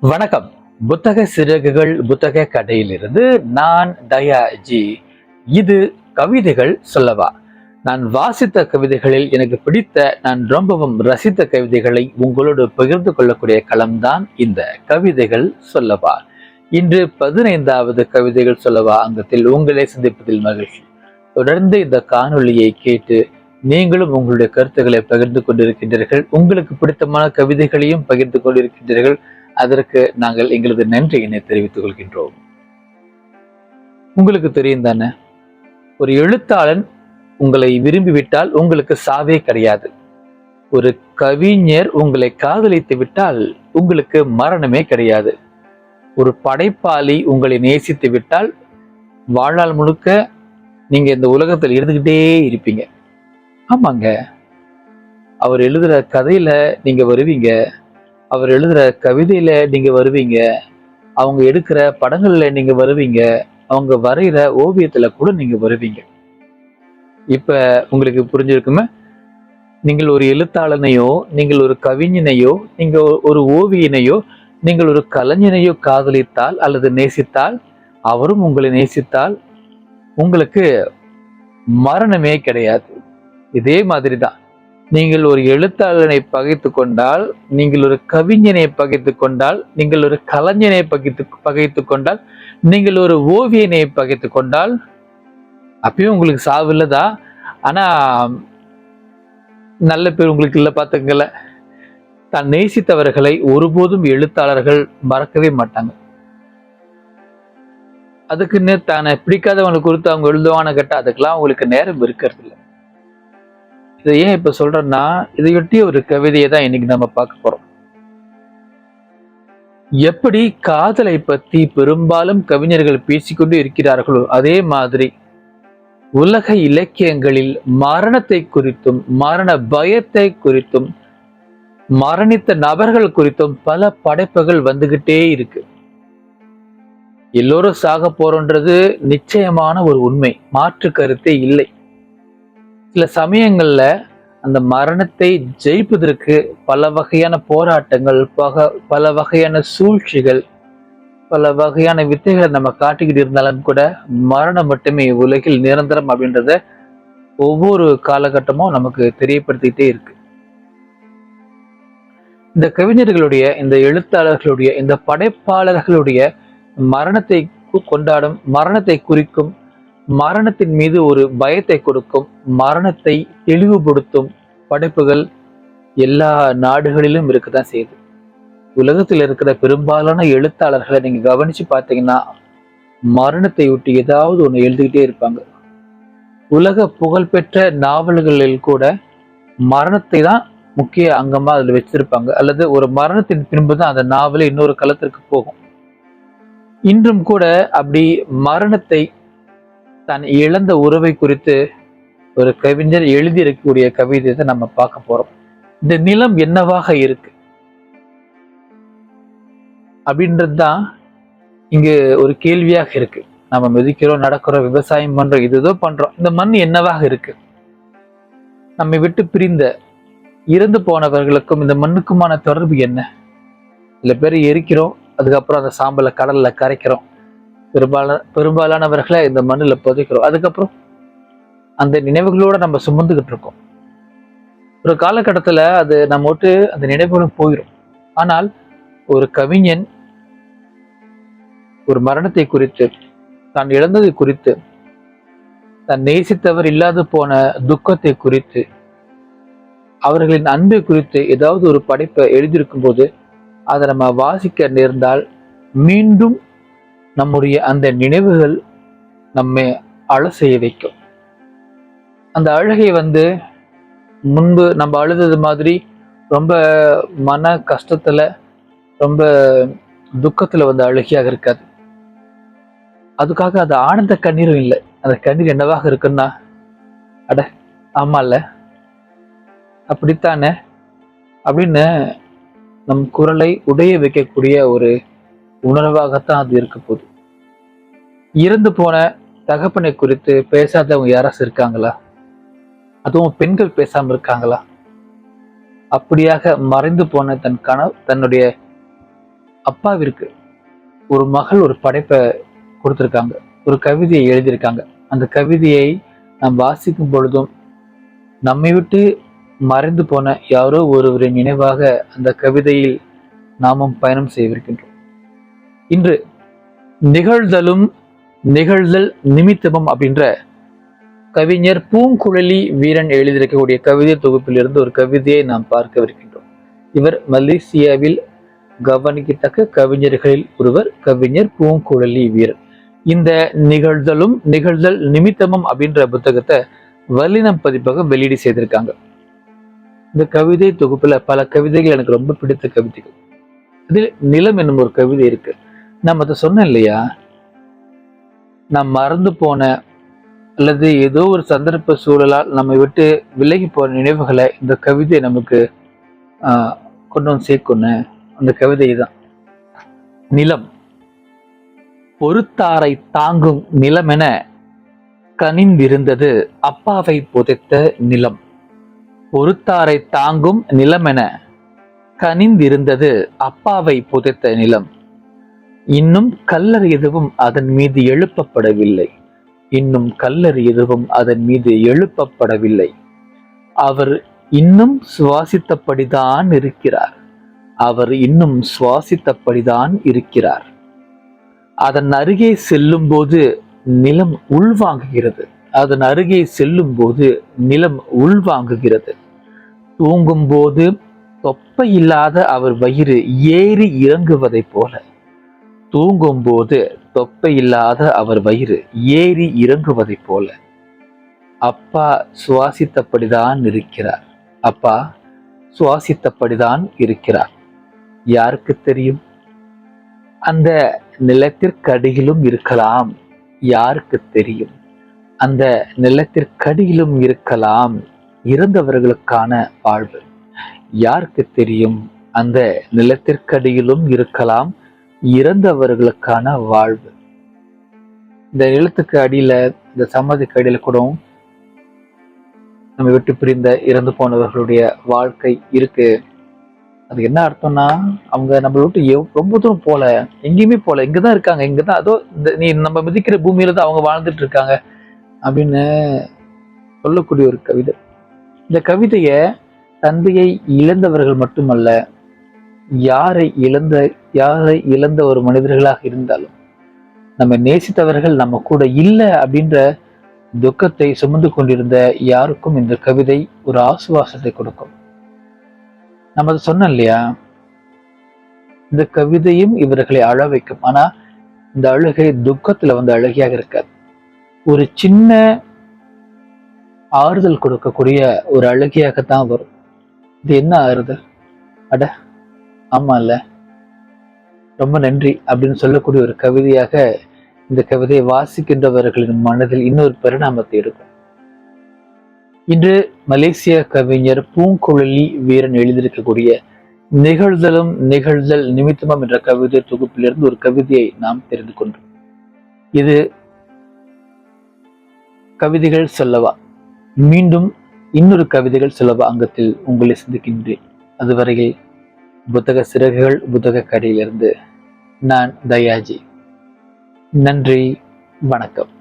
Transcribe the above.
வணக்கம். புத்தக சிறகுகள் புத்தக கடையிலிருந்து நான் தயா ஜி. இது கவிதைகள் சொல்லவா? நான் வாசித்த கவிதைகளில் எனக்கு பிடித்த நான் ரொம்பவும் ரசித்த கவிதைகளை உங்களோடு பகிர்ந்து கொள்ளக்கூடிய களம்தான் இந்த கவிதைகள் சொல்லவா? இன்று பதினைந்தாவது கவிதைகள் சொல்லவா அங்கத்தில் உங்களை சந்திப்பதில் மகிழ்ச்சி. தொடர்ந்து இந்த காணொளியை கேட்டு நீங்களும் உங்களுடைய கருத்துக்களை பகிர்ந்து கொண்டிருக்கின்றீர்கள். உங்களுக்கு பிடித்தமான கவிதைகளையும் பகிர்ந்து கொண்டிருக்கின்றீர்கள். அதற்கு நாங்கள் எங்களது நன்றியினை தெரிவித்துக் கொள்கின்றோம். உங்களுக்கு தெரியும் தானே? ஒரு எழுத்தாளன் உங்களை விரும்பிவிட்டால் உங்களுக்கு சாவே கிடையாது. ஒரு கவிஞர் உங்களை காதலித்து விட்டால் உங்களுக்கு மரணமே கிடையாது. ஒரு படைப்பாளி உங்களை நேசித்து விட்டால் வாழ்நாள் முழுக்க நீங்க இந்த உலகத்தில் இருந்துகிட்டே இருப்பீங்க. ஆமாங்க. அவர் எழுதுற கதையில நீங்க வருவீங்க. அவர் எழுதுற கவிதையில நீங்க வருவீங்க. அவங்க எடுக்கிற படங்கள்ல நீங்க வருவீங்க. அவங்க வரைகிற ஓவியத்துல கூட நீங்க வருவீங்க. இப்ப உங்களுக்கு புரிஞ்சிருக்குமே? நீங்கள் ஒரு எழுத்தாளனையோ நீங்கள் ஒரு கவிஞனையோ நீங்கள் ஒரு ஓவியனையோ நீங்கள் ஒரு கலைஞனையோ காதலித்தால் அல்லது நேசித்தால் அவரும் உங்களை நேசித்தால் உங்களுக்கு மரணமே கிடையாது. இதே மாதிரி தான் நீங்கள் ஒரு எழுத்தாளனை பகைத்து கொண்டால் நீங்கள் ஒரு கவிஞனை பகைத்து கொண்டால் நீங்கள் ஒரு கலைஞனை பகைத்து பகைத்து கொண்டால் நீங்கள் ஒரு ஓவியனை பகைத்து கொண்டால் அப்பயும் உங்களுக்கு சாவு இல்லதா? ஆனா நல்ல பேர் உங்களுக்கு இல்லை பார்த்துங்கள தான் நேசித்தவர்களை ஒருபோதும் எழுத்தாளர்கள் மறக்கவே மாட்டாங்க. அதுக்குன்னு தானே பிடிக்காதவங்களை குறித்து அவங்க எழுதுவான கேட்டால் அதுக்கெல்லாம் அவங்களுக்கு நேரம் இருக்கிறது இல்லை இதை ஏன் இப்ப சொல்றேன்னா இதையொட்டி ஒரு கவிதையை தான் இன்னைக்கு நம்ம பார்க்க போறோம். எப்படி காதலை பத்தி பெரும்பாலும் கவிஞர்கள் பேசிக்கொண்டு இருக்கிறார்களோ அதே மாதிரி உலக இலக்கியங்களில் மரணத்தை குறித்தும் மரண பயத்தை குறித்தும் மரணித்த நபர்கள் குறித்தும் பல படைப்புகள் வந்துகிட்டே இருக்கு. எல்லோரும் சாக போறோன்றது நிச்சயமான ஒரு உண்மை மாற்று கருத்தே இல்லை. சில சமயங்கள்ல அந்த மரணத்தை ஜெயிப்பதற்கு பல வகையான போராட்டங்கள் பக பல வகையான சூழ்ச்சிகள் பல வகையான வித்தைகளை நம்ம காட்டிக்கிட்டு இருந்தாலும் கூட மரணம் மட்டுமே உலகில் நிரந்தரம் அப்படின்றத ஒவ்வொரு காலகட்டமும் நமக்கு தெரியப்படுத்திக்கிட்டே இருக்கு. இந்த கவிஞர்களுடைய இந்த எழுத்தாளர்களுடைய இந்த படைப்பாளர்களுடைய மரணத்தை கொண்டாடும் மரணத்தை குறிக்கும் மரணத்தின் மீது ஒரு பயத்தை கொடுக்கும் மரணத்தை தெளிவுபடுத்தும் படைப்புகள் எல்லா நாடுகளிலும் இருக்கத்தான் செய்யுது. உலகத்தில் இருக்கிற பெரும்பாலான எழுத்தாளர்களை நீங்க கவனிச்சு பார்த்தீங்கன்னா மரணத்தை ஒட்டி ஏதாவது ஒன்று எழுதிக்கிட்டே இருப்பாங்க. உலக புகழ்பெற்ற நாவல்களில் கூட மரணத்தை தான் முக்கிய அங்கமா அதில் வச்சிருப்பாங்க. அல்லது ஒரு மரணத்தின் பின்பு தான் அந்த நாவலே இன்னொரு களத்திற்கு போகும். இன்றும் கூட அப்படி மரணத்தை தான் இழந்த உறவை குறித்து ஒரு கவிஞர் எழுதியிருக்கக்கூடிய கவிதையை நம்ம பார்க்க போறோம். இந்த நிலம் என்னவாக இருக்கு? அப்படின்றது தான் இங்கு ஒரு கேள்வியாக இருக்கு. நம்ம மிதிக்கிறோம் நடக்கிறோம் விவசாயம் பண்றோம் இதுதோ பண்றோம். இந்த மண் என்னவாக இருக்கு? நம்மை விட்டு பிரிந்த இறந்து போனவர்களுக்கும் இந்த மண்ணுக்குமான தொடர்பு என்ன? சில பேர் எரிக்கிறோம் அதுக்கப்புறம் அந்த சாம்பலை கடல்ல கரைக்கிறோம். பெரும்பாலான பெரும்பாலானவர்களை இந்த மண்ணில் புதைக்கிறோம். அதுக்கப்புறம் அந்த நினைவுகளோட நம்ம சுமந்துக்கிட்டு இருக்கோம். ஒரு காலகட்டத்தில் அது நம்ம விட்டு அந்த நினைவுகளும் போயிடும் ஆனால் ஒரு கவிஞன் ஒரு மரணத்தை குறித்து தான் இழந்ததை குறித்து தான் நேசித்தவர் இல்லாது போன துக்கத்தை குறித்து அவர்களின் அன்பை குறித்து ஏதாவது ஒரு படைப்பை எழுதியிருக்கும் போது அதை நம்ம வாசிக்க நேர்ந்தால் மீண்டும் நம்முடைய அந்த நினைவுகள் நம்மை அழ செய்ய வைக்கும். அந்த அழுகை வந்து முன்பு நம்ம அழுதது மாதிரி ரொம்ப மன கஷ்டத்துல ரொம்ப துக்கத்துல வந்து அழுகையாக இருக்காது. அதுக்காக அது ஆனந்த கண்ணீரும் இல்லை. அந்த கண்ணீர் என்னவாக இருக்குன்னா அட ஆமா அப்படித்தானே? அப்படின்னு நம் குரலை உடைய வைக்கக்கூடிய ஒரு உணர்வாகத்தான் அது இருக்க போகுது. இறந்து போன தகப்பனை குறித்து பேசாதவங்க யாராச்சும் இருக்காங்களா? அதுவும் பெண்கள் பேசாமல் இருக்காங்களா? அப்படியாக மறைந்து போன தன் கனவு தன்னுடைய அப்பாவிற்கு ஒரு மகள் ஒரு படைப்பை கொடுத்துருக்காங்க. ஒரு கவிதையை எழுதியிருக்காங்க. அந்த கவிதையை நாம் வாசிக்கும் பொழுதும் நம்மை விட்டு மறைந்து போன யாரோ ஒருவரின் நினைவாக அந்த கவிதையில் நாமும் பயணம் செய்திருக்கின்றோம். இன்று நிகழ்தலும் நிகழ்தல் நிமித்தமும் அப்படின்ற கவிஞர் பூங்குழலி வீரன் எழுதியிருக்கக்கூடிய கவிதை தொகுப்பிலிருந்து ஒரு கவிதையை நாம் பார்க்கவிருக்கின்றோம். இவர் மலேசியாவில் கவனிக்கத்தக்க கவிஞர்களில் ஒருவர் கவிஞர் பூங்குழலி வீரன். இந்த நிகழ்தலும் நிகழ்தல் நிமித்தமும் அப்படின்ற புத்தகத்தை வல்லினம் பதிப்பகம் வெளியீடு செய்திருக்காங்க. இந்த கவிதை தொகுப்புல பல கவிதைகள் எனக்கு ரொம்ப பிடித்த கவிதைகள். அதில் நிலம் என்னும் ஒரு கவிதை இருக்கு. நம்ம அதை சொன்னேன் இல்லையா? நாம் மறந்து போன அல்லது ஏதோ ஒரு சந்தர்ப்ப சூழலால் நம்மை விட்டு விலகி போன நினைவுகளை இந்த கவிதை நமக்கு ஆஹ், கொண்டு வந்து சேர்க்கொன்னு அந்த கவிதை தான் நிலம். பொறுத்தாரை தாங்கும் நிலமென கனிந்திருந்தது அப்பாவை புதைத்த நிலம். பொறுத்தாரை தாங்கும் நிலமென கனிந்திருந்தது அப்பாவை புதைத்த நிலம். இன்னும் கல்லர் எதுவும் அதன் மீது எழுப்பப்படவில்லை. இன்னும் கல்லர் எதுவும் அதன் மீது எழுப்பப்படவில்லை. அவர் இன்னும் சுவாசித்தபடிதான் இருக்கிறார். அவர் இன்னும் சுவாசித்தபடிதான் இருக்கிறார். அதன் அருகே செல்லும்போது நிலம் உள்வாங்குகிறது. அதன் அருகே செல்லும்போது நிலம் உள்வாங்குகிறது. தூங்கும்போது தொப்பையில்லாத அவர் வயிறு ஏறி இறங்குவதைப் போல. தூங்கும்போது தொப்பையில்லாத அவர் வயிறு ஏறி இறங்குவதைப் போல. அப்பா சுவாசித்தபடிதான் இருக்கிறார். அப்பா சுவாசித்தபடிதான் இருக்கிறார். யாருக்கு தெரியும்? அந்த நிலத்திற்கடியிலும் இருக்கலாம். யாருக்கு தெரியும்? அந்த நிலத்திற்கடியிலும் இருக்கலாம். இறந்தவர்களுக்கான வாழ்வு. யாருக்கு தெரியும்? அந்த நிலத்திற்கடியிலும் இருக்கலாம். இறந்தவர்களுக்கான வாழ்வு. இந்த நிலத்துக்கு அடியில இந்த சமாதிக்கு அடியில கூட நம்ம விட்டு பிரிந்த இறந்து போனவர்களுடைய வாழ்க்கை இருக்கு. அது என்ன அர்த்தம்னா அவங்க நம்மளை விட்டு எவ்- ரொம்ப தூரம் போல எங்கேயுமே போல இங்கதான் இருக்காங்க இங்கதான் அதோ இந்த நீ நம்ம மிதிக்கிற பூமியில தான் அவங்க வாழ்ந்துட்டு இருக்காங்க அப்படின்னு சொல்லக்கூடிய ஒரு கவிதை. இந்த கவிதைய தந்தையை இழந்தவர்கள் மட்டுமல்ல யாரை இழந்த யாரை இழந்த ஒரு மனிதர்களாக இருந்தாலும் நம்ம நேசித்தவர்கள் நம்ம கூட இல்லை அப்படின்ற துக்கத்தை சுமந்து கொண்டிருந்த யாருக்கும் இந்த கவிதை ஒரு ஆசுவாசத்தை கொடுக்கும். நம்ம சொன்னோம் இல்லையா? இந்த கவிதையும் இவர்களை அழ வைக்கும். ஆனா இந்த அழுகை துக்கத்துல வந்து அழுகையாக இருக்காது. ஒரு சின்ன ஆறுதல் கொடுக்கக்கூடிய ஒரு அழுகையாகத்தான் வரும். இது என்ன ஆறுதல்? அட ஆமா இல்ல ரொம்ப நன்றி அப்படின்னு சொல்லக்கூடிய ஒரு கவிதையாக இந்த கவிதையை வாசிக்கின்றவர்களின் மனதில் இன்னொரு பரிணாமத்தை எடுக்கும். இன்று மலேசிய கவிஞர் பூங்குழலி வீரன் எழுதியிருக்கக்கூடிய நிகழ்தலும் நிகழ்தல் நிமித்தமும் என்ற கவிதை தொகுப்பிலிருந்து ஒரு கவிதையை நாம் தெரிந்து கொண்டோம். இது கவிதைகள் சொல்லவா? மீண்டும் இன்னொரு கவிதைகள் சொல்லவா? அங்கத்தில் உங்களை சிந்திக்கின்றேன். அதுவரையில் புத்தக சிறகுகள் புத்தக கடையிலிருந்து நான் தயாஜி. நன்றி வணக்கம்.